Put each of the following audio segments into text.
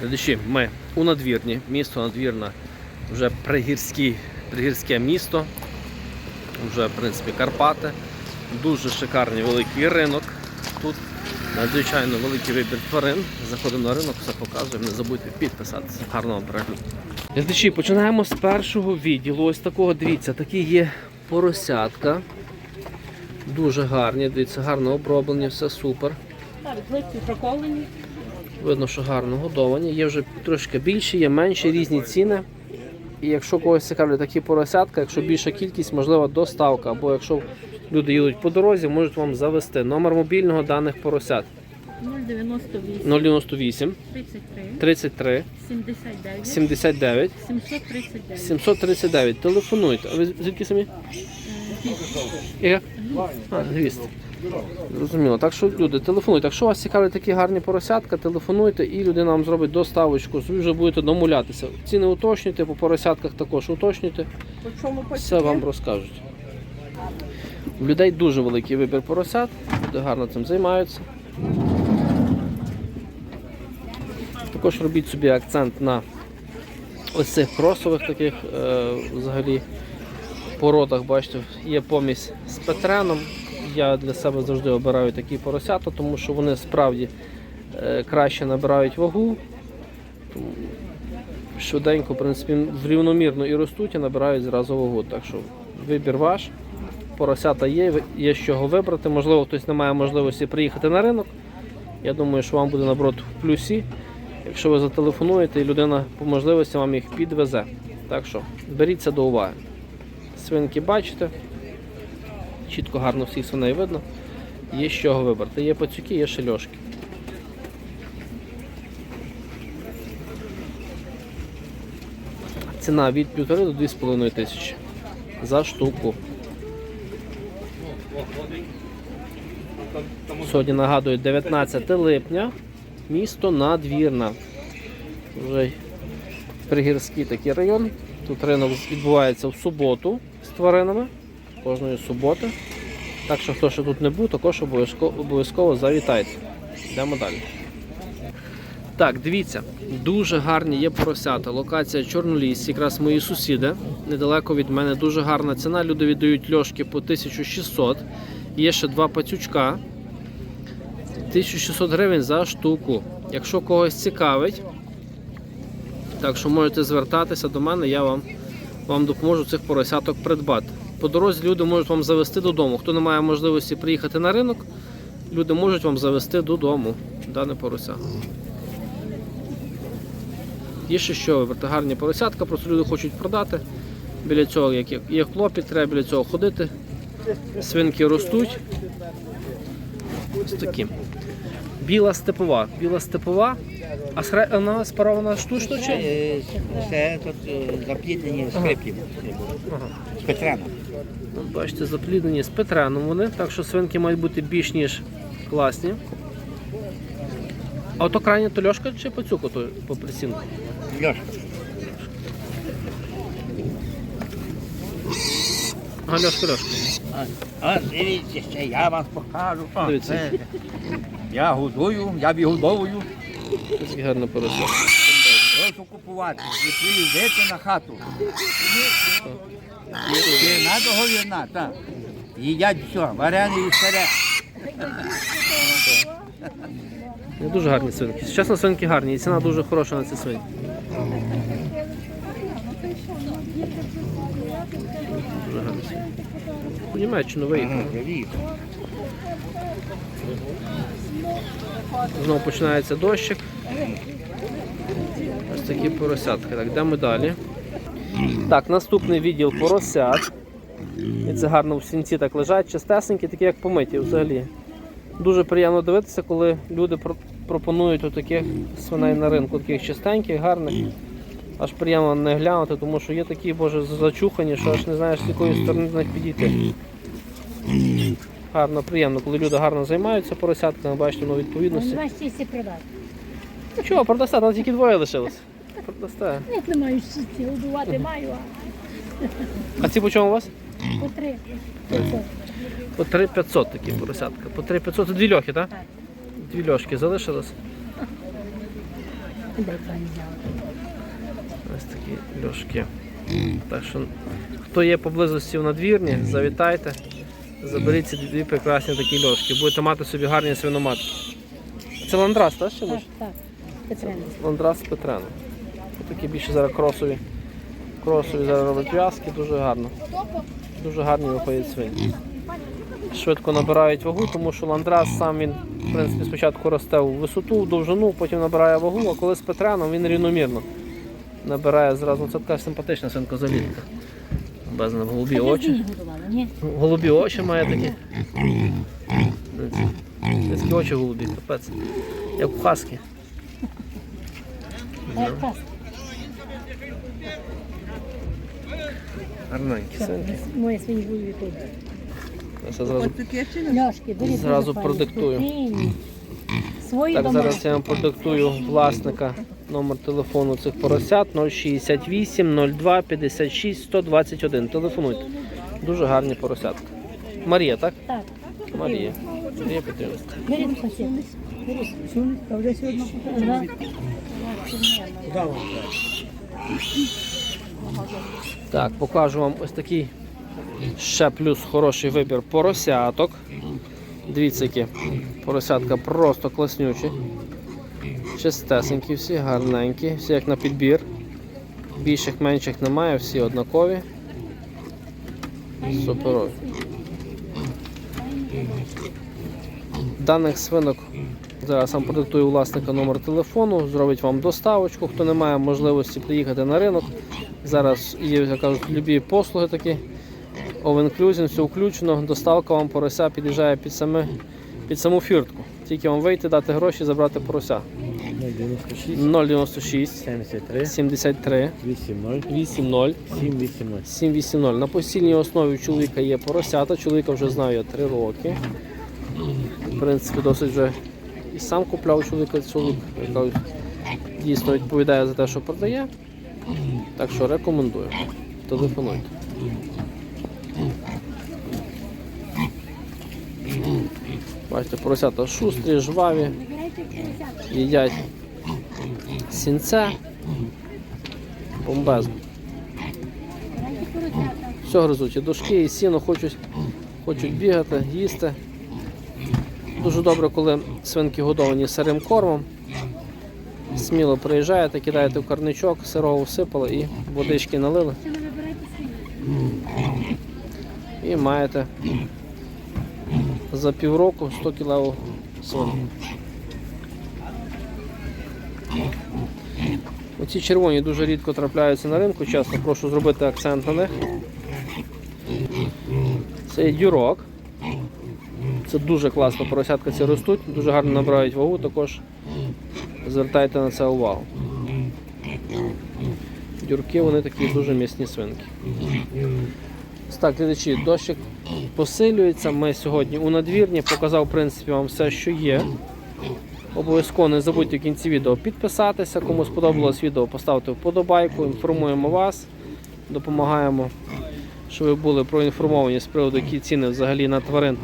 Глядачі, ми у надвірні, місто надвірна, вже пригірське місто, вже в принципі Карпати. Дуже шикарний великий ринок. Тут надзвичайно великий вибір тварин. Заходимо на ринок, все показуємо. Не забудьте підписатися. Гарного перегляду. Глядачі, починаємо з першого відділу. Ось такого, дивіться, такі є поросятка. Дуже гарні, дивіться, гарно оброблені, все супер. Так, плитки проколені. Видно, що гарно годовані. Є вже трошки більші, є менші, різні ціни. І якщо когось цікавлять такі поросятка, якщо більша кількість, можливо, доставка. Або якщо люди їдуть по дорозі, можуть вам завести номер мобільного даних поросят 098 098 33 33 79 79 739. 739. Телефонуйте. А ви звідки самі? Як? А, гвіст. Зрозуміло. Так що люди, телефонуйте. Якщо вас цікавлять такі гарні поросятка, телефонуйте і людина вам зробить доставочку. Ви вже будете домовлятися. Ціни уточнюйте, по поросятках також уточнюйте. Все вам розкажуть. У людей дуже великий вибір поросят, люди гарно цим займаються. Також робіть собі акцент на ось цих кросових таких е, взагалі породах, бачите, є помість з петреном. Я для себе завжди обираю такі поросята, тому що вони справді е, краще набирають вагу. Тому Швиденько, в принципі, рівномірно і ростуть, і набирають зразу вагу. Так що вибір ваш. Поросята є, є з чого вибрати. Можливо, хтось не має можливості приїхати на ринок. Я думаю, що вам буде наоборот в плюсі, якщо ви зателефонуєте і людина по можливості вам їх підвезе. Так що беріть це до уваги. Свинки бачите, чітко гарно всіх свиней видно. Є з чого вибрати. Є пацюки, є шельошки. Ціна від 1,5 до 2,5 тисячі за штуку. Сьогодні нагадую 19 липня, місто Надвірна. Вже пригірський такий район. Тут ринок відбувається в суботу з тваринами кожної суботи. Так що хто ще тут не був, також обов'язково обов'язково завітайте. Йдемо далі. Так, дивіться, дуже гарні є поросята. Локація Чорноліс, якраз мої сусіди. Недалеко від мене дуже гарна ціна. Люди віддають льошки по 1600. Є ще два пацючка. 1600 гривень за штуку. Якщо когось цікавить, так що можете звертатися до мене, я вам, вам допоможу цих поросяток придбати. По дорозі люди можуть вам завести додому. Хто не має можливості приїхати на ринок, люди можуть вам завести додому дане порося. Є ще що вибрати гарні поросятка, просто люди хочуть продати. Біля цього як є- клопіт, треба біля цього ходити. Свинки ростуть. Ось такі. Біла степова. Біла степова. А сре... вона спарована штучно чи? Це тут е, запліднені скрипки Ага. з Петреном. От бачите, запліднені з Петреном вони, так що свинки мають бути більш ніж класні. А ото крайня то льошка чи пацюк ото по присінку? Льошка. А, льошка, льошка. А, а дивіться, ще я вам покажу. О, Дивіться. це- Я годую, я відгодовую. Такі гарне порося. Прошу купувати і приїздити на хату. Чи на договірна, так. Їдять все, варене і сире. Не дуже гарні свинки. Чесно, свинки гарні, і ціна дуже хороша на ці свинки. Дуже гарні свинки. У Німеччину виїхали. Знову починається дощик. Такі поросятки. Так, йдемо далі. Так, наступний відділ поросят. І це гарно в сінці так лежать, чистесенькі, такі як помиті взагалі. Дуже приємно дивитися, коли люди про- пропонують отаких свиней на ринку, таких чистеньких, гарних. Аж приємно не глянути, тому що є такі, боже, зачухані, що аж не знаєш, з якої сторони до них підійти. Гарно, приємно, коли люди гарно займаються поросятками, бачите, ну відповідності. Продати. Чого, продасте, там тільки двоє лишилось. Продасте. Як не маю щасті, годувати маю, а А ці по чому у вас? по три. По 3500 такі поросятка. По 3500 і дві льохи, так? Так. Дві льошки залишилось. Ось такі льошки. Так що, хто є поблизості в надвірні, завітайте, заберіть ці дві прекрасні такі льошки. Будете мати собі гарні свиноматки. Це ландрас, так? Ще Так, так. Петренко. Ландрас з Петреном. Такі більше зараз кросові. Кросові зараз роблять в'язки, дуже гарно. Дуже гарні виходять свині. Швидко набирають вагу, тому що ландрас сам він в принципі, спочатку росте у висоту, в довжину, потім набирає вагу, а коли з Петреном він рівномірно набирає зразу. Це така симпатична свинка залітка. Без на голубі очі. Голубі очі має такі. Такі очі голубі, капець. Як у хаски. А як раз. Гарненькі свинки. Моє. Я зразу Зразу продиктую. Свої Так, домашні. зараз я вам продиктую власника номер телефону цих поросят 068 02 56 121. Телефонуйте. Дуже гарні поросятка. Марія, так? Так. Марія. Марія Петрівна. А вже сьогодні Ага. Так, покажу вам ось такий ще плюс хороший вибір поросяток. Дивіться, які поросятка просто класнючі. Чистесенькі всі, гарненькі, всі як на підбір. Більших, менших немає, всі однакові. Суперові. Даних свинок зараз сам продиктую власника номер телефону, зробить вам доставочку. Хто не має можливості приїхати на ринок. Зараз є, як кажуть, любі послуги такі. All-inclusive, все включено, доставка вам порося під'їжджає під, саме, під саму фіртку. Тільки вам вийти, дати гроші, забрати порося. 096 73 73 80 80 780. 780. На постільній основі у чоловіка є поросята. Чоловіка вже знаю я 3 роки. В принципі, досить вже і сам купляв чоловіка чоловік, як дійсно відповідає за те, що продає. Так що рекомендую. Телефонуйте. Бачите, поросята шустрі, жваві, їдять сінце. Бомбезно. Все гризуть, і дошки, і сіно хочуть, хочуть бігати, їсти. Дуже добре, коли свинки годовані сирим кормом. Сміло приїжджаєте, кидаєте в карничок, сирого всипали і водички налили. І маєте за півроку 100 кг свинку. Оці червоні дуже рідко трапляються на ринку, чесно, прошу зробити акцент на них. Це дюрок. Це дуже класно, поросятка ці ростуть, дуже гарно набирають вагу, також звертайте на це увагу. Дюрки вони такі дуже м'ясні свинки. Ось Так, глядачі, дощик посилюється. Ми сьогодні у надвірні показав в принципі вам все, що є. Обов'язково не забудьте в кінці відео підписатися. Кому сподобалось відео, поставте вподобайку, інформуємо вас, допомагаємо, щоб ви були проінформовані з приводу, які ціни взагалі на тварин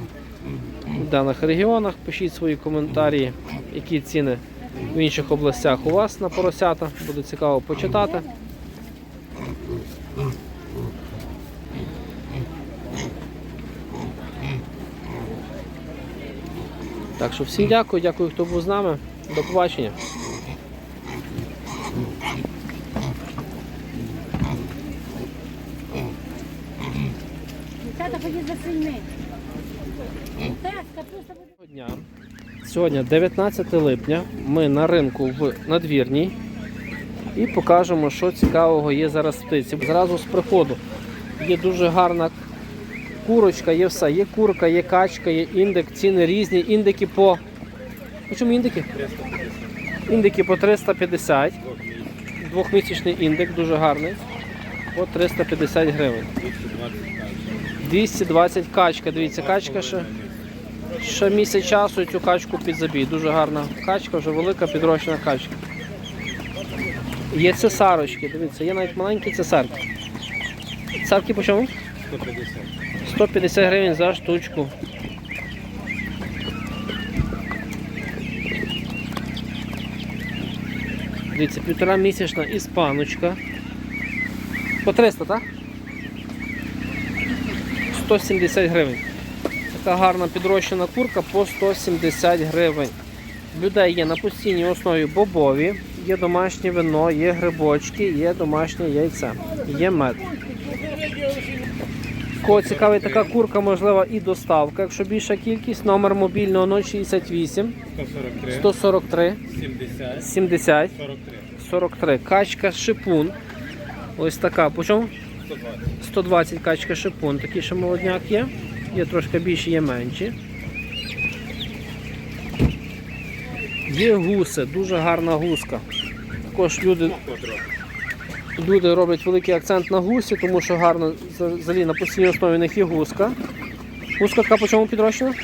в даних регіонах. Пишіть свої коментарі, які ціни в інших областях у вас на поросята. Буде цікаво почитати. Так що всім дякую, дякую, хто був з нами. До побачення. Дівчата ходіть за. Дня. Сьогодні 19 липня. Ми на ринку в надвірній і покажемо, що цікавого є зараз птиці. Зразу з приходу є дуже гарна курочка, є все. Є курка, є качка, є індик, ціни різні. Індики по. По чому індики? Індики по 350. Двохмісячний індик, дуже гарний. По 350 гривень. 220 качка. Дивіться, качка ще. Ще місяць часу цю качку під забій. Дуже гарна качка, вже велика підрощена качка. Є цесарочки, дивіться, є навіть маленькі цесарки. Цесарки по чому? 150. 150 гривень за штучку. Дивіться, півтора місячна іспаночка. По 300, так? 170 гривень. Така гарна підрощена курка по 170 гривень. Людей є на постійній основі бобові, є домашнє вино, є грибочки, є домашнє яйце, є мед. Кого цікавить така курка, можлива і доставка. Якщо більша кількість, номер мобільного 068 143, 143 70, 70 43, 43. Качка шипун. Ось така. По чому? 120. 120 качка шипун. Такий ще молодняк є. Є трошки більші, є менші. Є гуси, дуже гарна гуска. Також люди, люди роблять великий акцент на гусі, тому що гарно взагалі на постійній основі в них є гуска. Гуска така по чому підрощена?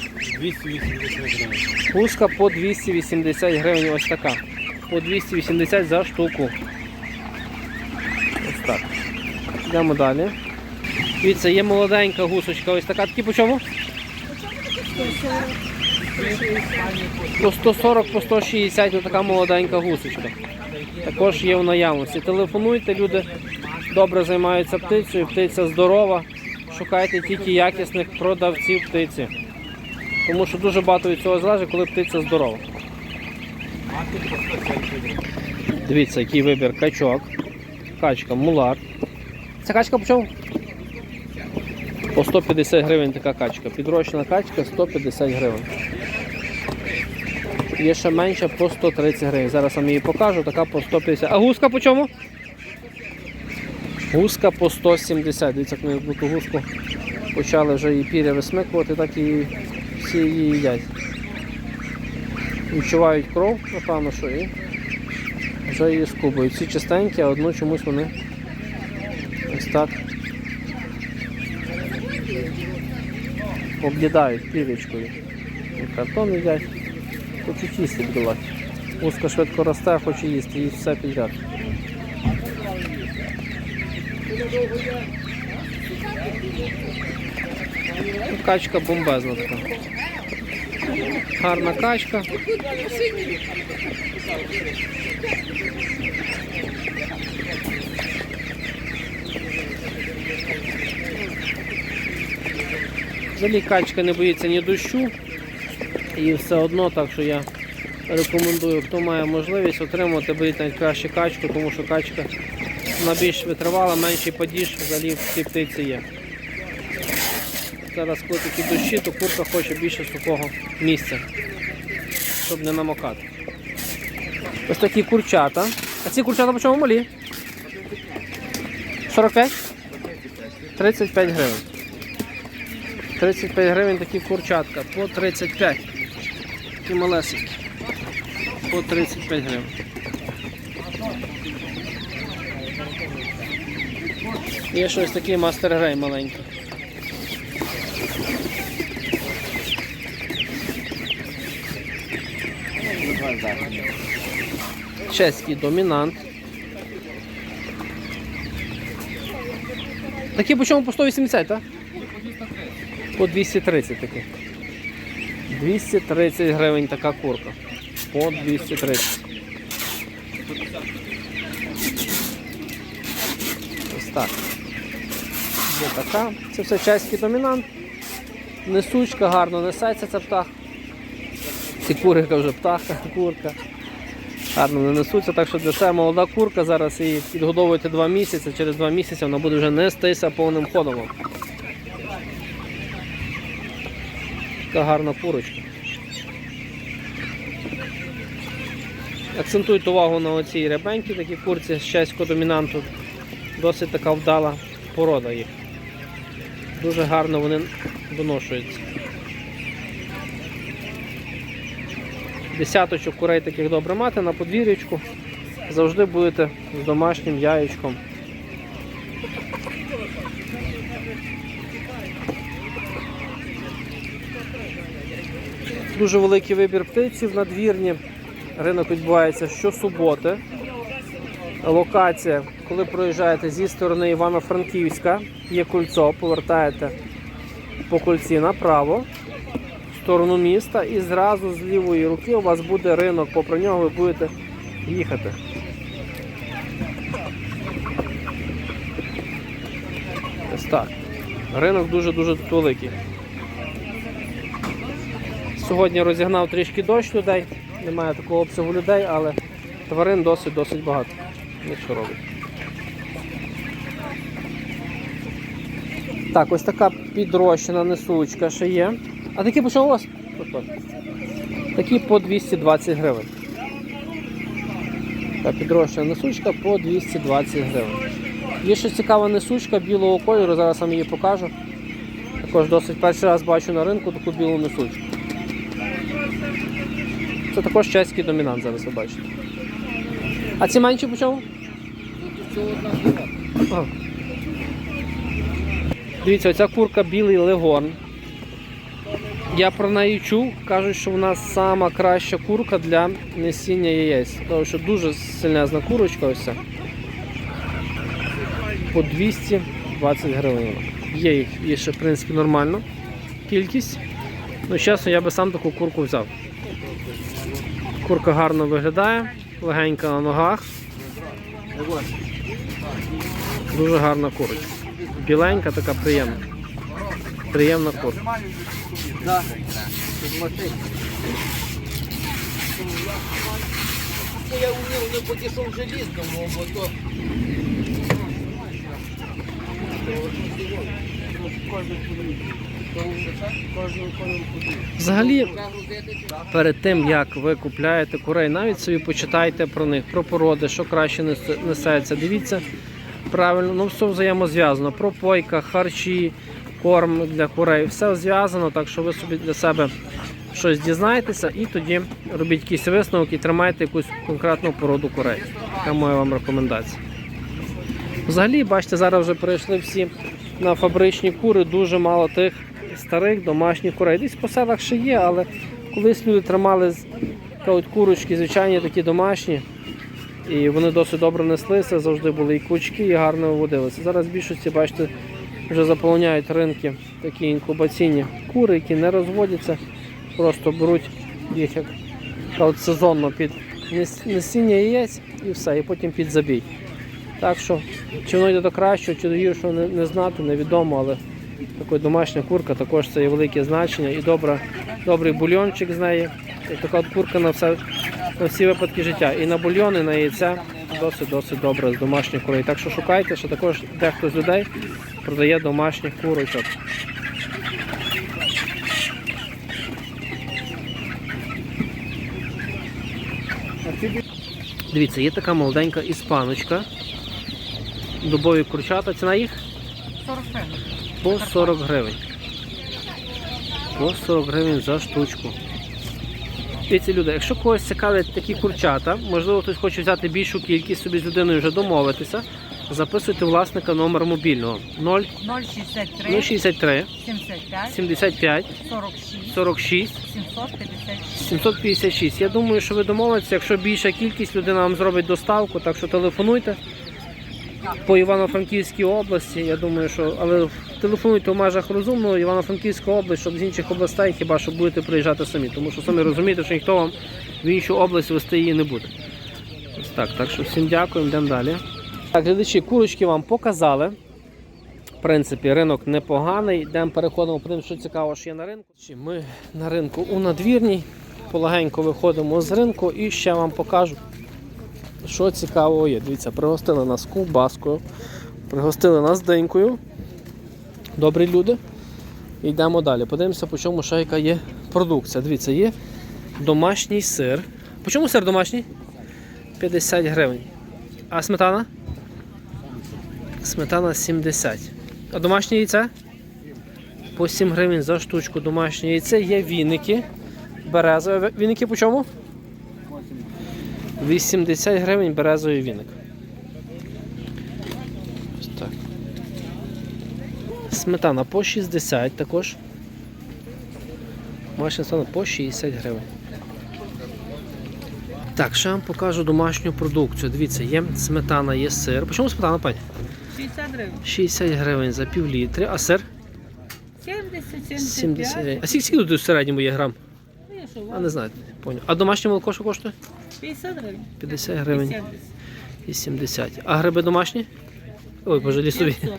280 гривень. Гуска по 280 гривень ось така. По 280 за штуку. Ось так. Йдемо далі. Дивіться, є молоденька гусочка, ось така. Такі по чому? По 140, по 160 ось така молоденька гусочка. Також є в наявності. Телефонуйте, люди добре займаються птицею, птиця здорова. Шукайте тільки якісних продавців птиці. Тому що дуже багато від цього залежить, коли птиця здорова. Дивіться, який вибір качок. Качка мулар. Ця качка по чому? По 150 гривень така качка. Підрощена качка 150 гривень. Є ще менша по 130 гривень. Зараз вам її покажу, така по 150. А гуска по чому? Гуска по 170. Дивіться, як ми ту гуску почали вже її піря висмикувати, так і всі її їдять. Відчувають кров, напевно, що і вже її скубують. Всі чистенькі, а одну чомусь вони ось так об'їдають пірічкою. І картон їдять, хочуть їсти бдувати. Узка швидко росте, хоче їсти, їсть все підряд. Ну, Качка бомбезна така. Гарна качка. Взагалі качка не боїться ні дощу. І все одно, так що я рекомендую, хто має можливість отримати, беріть найкраще качку, тому що качка вона більш витривала, менший падіж взагалі в цій птиці є. Зараз, коли такі дощі, то курка хоче більше сухого місця, щоб не намокати. Ось такі курчата. А ці курчата по чому малі? 45? 35 гривень. 35 гривень такі курчатка по 35. Такі малесенькі. По 35 гривень. Є щось такий мастер грей маленький. Чеський домінант. Такі по чому по 180, так? По 230 такі. 230 гривень така курка. По 230. Ось так. Є така. Це все чеський домінант. Несучка гарно несеться ця птах. Ці курика вже птаха, курка. Гарно не несуться, так що для себе молода курка, зараз її підгодовуєте 2 місяці, через 2 місяці вона буде вже нестися повним ходом. Така гарна курочка. Акцентуйте увагу на оцій ребенькі, такі курці з чеського домінанту. Досить така вдала порода їх. Дуже гарно вони доношуються. Десяточок курей таких добре мати на подвір'ячку. Завжди будете з домашнім яєчком. дуже великий вибір птиці в надвірні. Ринок відбувається щосуботи. Локація, коли проїжджаєте зі сторони Івано-Франківська, є кольцо, повертаєте по кольці направо, в сторону міста, і зразу з лівої руки у вас буде ринок, попри нього ви будете їхати. Ось так. Ринок дуже-дуже великий. Сьогодні розігнав трішки дощ людей, немає такого обсягу людей, але тварин досить-досить багато. Ніщо робить. Так, ось така підрощена несучка ще є. А такі по чому у? Такі по 220 гривень. Та підрощена несучка по 220 гривень. Є ще цікава несучка білого кольору, зараз вам її покажу. Також досить перший раз бачу на ринку таку білу несучку. Це також чеський домінант, зараз ви бачите. А ці менші по чому? Дивіться, оця курка білий легон. Я про неї чув, кажуть, що вона сама краща курка для несіння яєць. Тому що дуже сильнезна курочка ось ця. По 220 гривень. Є їх ще, в принципі, нормально. Кількість. Ну, чесно, я би сам таку курку взяв. Курка гарно виглядає, легенька на ногах. Дуже гарна курочка. Біленька, така приємна. Приємна курка. Я у нього не потішов желізному, бо то Взагалі, перед тим як ви купляєте курей, навіть собі почитайте про них, про породи, що краще несеться. Дивіться правильно, ну все взаємозв'язано. Пропойка, харчі, корм для курей, все зв'язано, так що ви собі для себе щось дізнаєтеся і тоді робіть якийсь висновок і тримайте якусь конкретну породу курей. Така моя вам рекомендація. Взагалі, бачите, зараз вже перейшли всі на фабричні кури, дуже мало тих старих домашніх курей. Десь по селах ще є, але колись люди тримали кажуть, курочки, звичайні такі домашні. І вони досить добре неслися, завжди були і кучки, і гарно виводилися. Зараз в більшості, бачите, вже заповняють ринки такі інкубаційні кури, які не розводяться, просто беруть їх як кажуть, сезонно під несіння яєць і все, і потім під забій. Так що, чи воно йде до кращого, чи до гіршого, не, не знати, невідомо, але така домашня курка також це є велике значення і добра, добрий бульйончик з неї. І така от курка на, все, на всі випадки життя. І на бульйон, і на яйця досить-досить добре з домашніх курей. Так що шукайте, що також дехто з людей продає домашніх курочок. Дивіться, є така молоденька іспаночка. Дубові курчата. Ціна їх? 40 гривень. По 40 гривень. По 40 гривень за штучку. Дивіться, люди, якщо когось цікавлять такі курчата, можливо, хтось хоче взяти більшу кількість, собі з людиною вже домовитися, записуйте власника номер мобільного 0 063 063 75 75 46 46 756. 756. Я думаю, що ви домовитеся, якщо більша кількість, людина вам зробить доставку, так що телефонуйте по Івано-Франківській області. Я думаю, що але телефонуйте в межах розумного Івано-Франківська область, щоб з інших областей хіба що будете приїжджати самі, тому що самі розумієте, що ніхто вам в іншу область вести її не буде. Ось так, так що всім дякую, йдемо далі. Так, глядачі, курочки вам показали. В принципі, ринок непоганий. Йдемо переходимо, подивимося, що цікаво, що є на ринку. Ми на ринку у надвірній. Полагенько виходимо з ринку і ще вам покажу, що цікавого є. Дивіться, пригостили нас ковбаскою, пригостили нас денькою. Добрі люди. Йдемо далі. Подивимося, по чому ще яка є продукція. Дивіться, є домашній сир. По чому сир домашній? 50 гривень. А сметана? Сметана 70. А домашнє яйце? По 7 гривень за штучку домашнє яйце. Є віники. Березові. Віники по чому? 80 гривень березовий віник. Ось так. Сметана по 60 також. Домашня сметана по 60 гривень. Так, ще вам покажу домашню продукцію. Дивіться, є сметана, є сир. По чому сметана, пані? 60 гривень. 60 гривень за пів літри, а сир 70, 70 75. гривень. А скільки тут в середньому є грам? Ну, я що, А вам? не знаю, поняв. А домашнє молоко що коштує? 50 гривень. 50 гривень 70. і 70. А гриби домашні? Ой, боже, лісові. 500.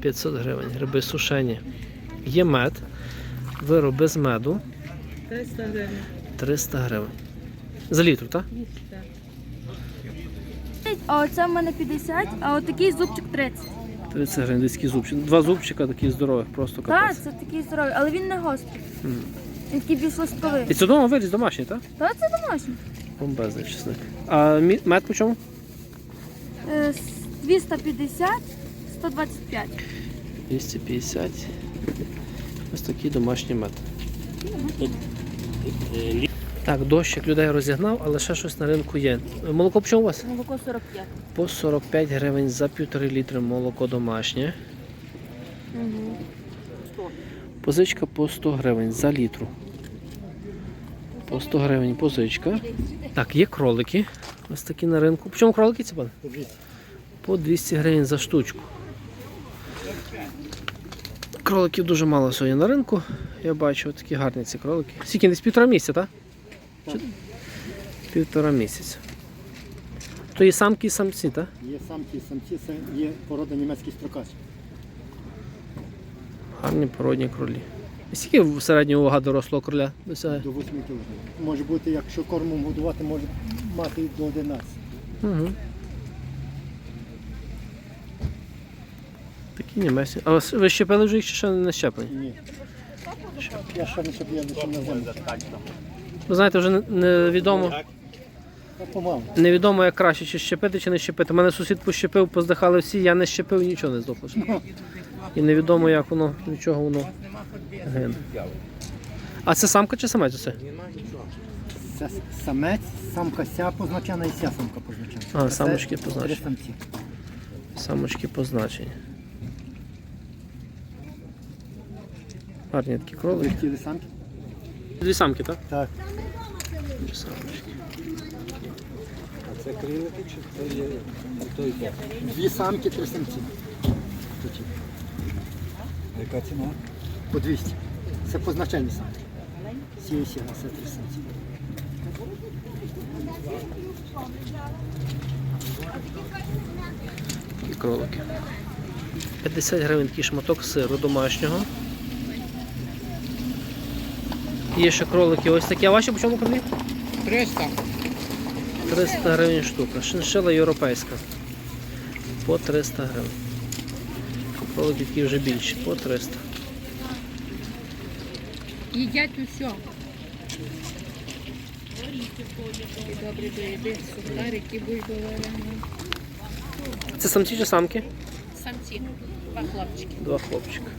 500 гривень. Гриби сушені. Є мед. Вироби з меду 300 гривень. 300 гривень. За літр, так? А оце в мене 50, а отакий зубчик 30. 30 гривень, десь такий зубчик. Два зубчика такі здорових, просто Так, капець. це такий здоровий, але він не гострий. Мгм. Він такий більш листковий. І це вдома виріс домашній, так? Та це домашній. Бомбезний чесник. А мед по чому? Е, 250, 125. 250. Ось такий домашній мед. Так, дощик людей розігнав, але ще щось на ринку є. Молоко по чому у вас? Молоко 45. По 45 гривень за півтори літри молоко домашнє. Позичка по 100 гривень за літру. По 100 гривень позичка. Так, є кролики. Ось такі на ринку. По чому кролики ці пане? По 200 гривень за штучку. Кроликів дуже мало сьогодні на ринку. Я бачу, такі гарні ці кролики. Скільки десь півтора місяця, так? Чи- Півтора місяця. То є самки і самці, так? Є самки, самці, це є порода німецький строкач. Гарні породні кролі. Скільки в середнього вага дорослого короля? досягає? До 8 кг. Може бути, якщо кормом годувати, може мати і до 11. Угу. Такі німеці. А вас- ви щепили вже їх чи ще не щеплені? Ні. Я ще не щоб я лише на землю. Ви знаєте, вже не- невідомо. Невідомо як краще, чи щепити, чи не щепити. Мене сусід пощепив, поздихали всі, я не щепив нічого не здохло. І невідомо, як воно, від чого воно гине. А це самка чи самець оце? Це самець, самка ся позначена і ся самка позначена. А, самочки Три позначені. самці. Самочки позначені. Гарні такі кролики. самки? Дві самки, так? Так. Дві самочки. Це крилики чи це є той так? Дві самки, три самці. Тут є. Яка ціна? По 200. Це позначені самки. Сі і сі, це три самці. Такі кролики. 50 гривень такий шматок сиру домашнього. Є ще кролики ось такі. А ваші по чому кролі? 300. 300 гривень штука. Шиншила європейська. По 300 гривень. Такі вже більші, по 300. Їдять усе. Добрі доїди, сухарики, бульбоварені. Це самці чи самки? Самці, два хлопчики. Два хлопчика.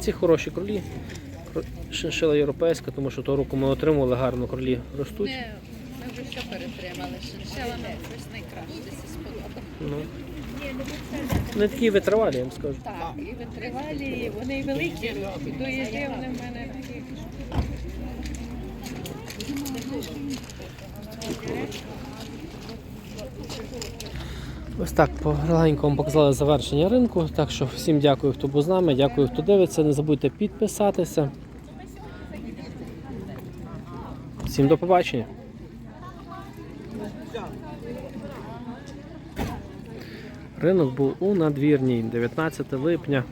Ці хороші кролі. Шиншила європейська, тому що того року ми отримували гарно кролі ростуть. Ми, ми вже все перетримали. Шиншелами щось найкраще це сподобало. Ну. Вони такі витривалі, я вам скажу. Так, і витривалі, і вони і великі, і до їди вони в мене такі. Ось так полегенько вам показали завершення ринку. Так що всім дякую, хто був з нами, дякую, хто дивиться. Не забудьте підписатися. Всім до побачення. Ринок був у надвірній 19 липня.